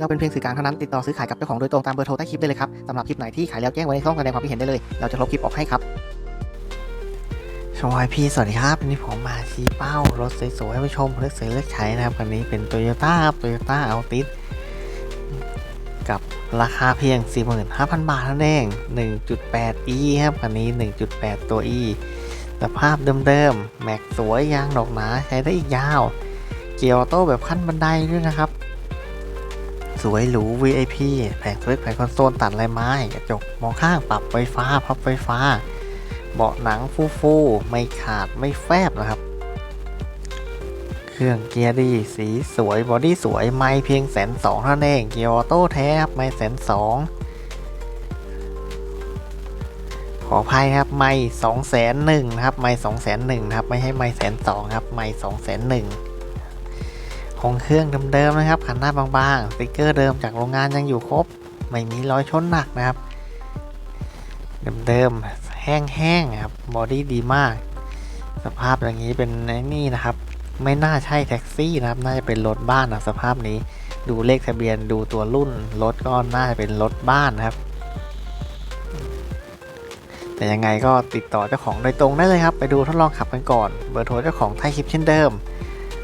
เราเป็นเพียงสื่อกลางเท่านั้นติดต่อซื้อขายกับเจ้าของโดยตรงตามเบอร์โทรใต้คลิปได้เลยครับสำหรับคลิปไหนที่ขายแล้วแจ้งไว้ในช่องแสดงความคิดเห็นได้เลย เราจะลบคลิปออกให้ครับสวัสดีพี่สวัสดีครับวันนี้ผมมาชี้เป้ารถสวยๆให้ผู้ชมเลือกซื้อเลือกใช้นะครับคันนี้เป็นโตโยต้าครับโตโยต้าอัลติสกับราคาเพียง 45,000 บาทเท่านั้นเอง 1.8 e ครับคันนี้ 1.8 ตัว e สภาพเดิมๆ แม็กสวยยางดอกหนาใช้ได้อีกยาว เกียร์ออโต้แบบขั้นบันไดด้วยนะครับ สวยหรู VIP แผงลึกแผงคอนโซลตัดลายไม้กระจกมองข้างปรับไฟฟ้าพับไฟฟ้า เบาะหนังฟูฟูไม่ขาดไม่แฟบนะครับ เครื่องเกียร์ดี สีสวยบอดี้สวยไม่เพียงแสนสองเท่านั้นเองเกียร์ออโต้แท้ครับไม่แสนสองขออภัยครับ ไม่สองแสนหนึ่งนะครับ ไม่สองแสนหนึ่งนะครับ ไม่ให้ไม่แสนสองครับ ไม่สองแสนหนึ่ง ของเครื่องเดิมๆนะครับขันหน้าบางๆสติกเกอร์เดิมจากโรงงานยังอยู่ครบ ไม่มีรอยชนหนักนะครับ เดิมๆแห้งๆครับบอดี้ดีมาก สภาพอย่างนี้เป็นไอ้นี่นะครับ ไม่น่าใช่แท็กซี่นะครับ น่าจะเป็นรถบ้านนะสภาพนี้ ดูเลขทะเบียนดูตัวรุ่นรถก็น่าจะเป็นรถบ้านนะครับแต่ยังไงก็ติดต่อเจ้าของโดยตรงได้เลยครับ ไปดูทดลองขับกันก่อน เบอร์โทรเจ้าของใต้คลิปเช่นเดิม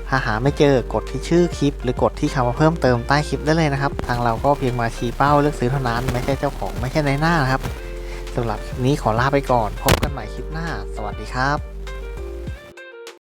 ถ้าหาไม่เจอกดที่ชื่อคลิป หรือกดที่คำว่าเพิ่มเติมใต้คลิปได้เลยนะครับ ทางเราก็เพียงมาชี้เป้าเลือกซื้อเท่านั้น ไม่ใช่เจ้าของไม่ใช่ในหน้านะครับสำหรับคลิปนี้ขอลาไปก่อน พบกันใหม่คลิปหน้า สวัสดีครับ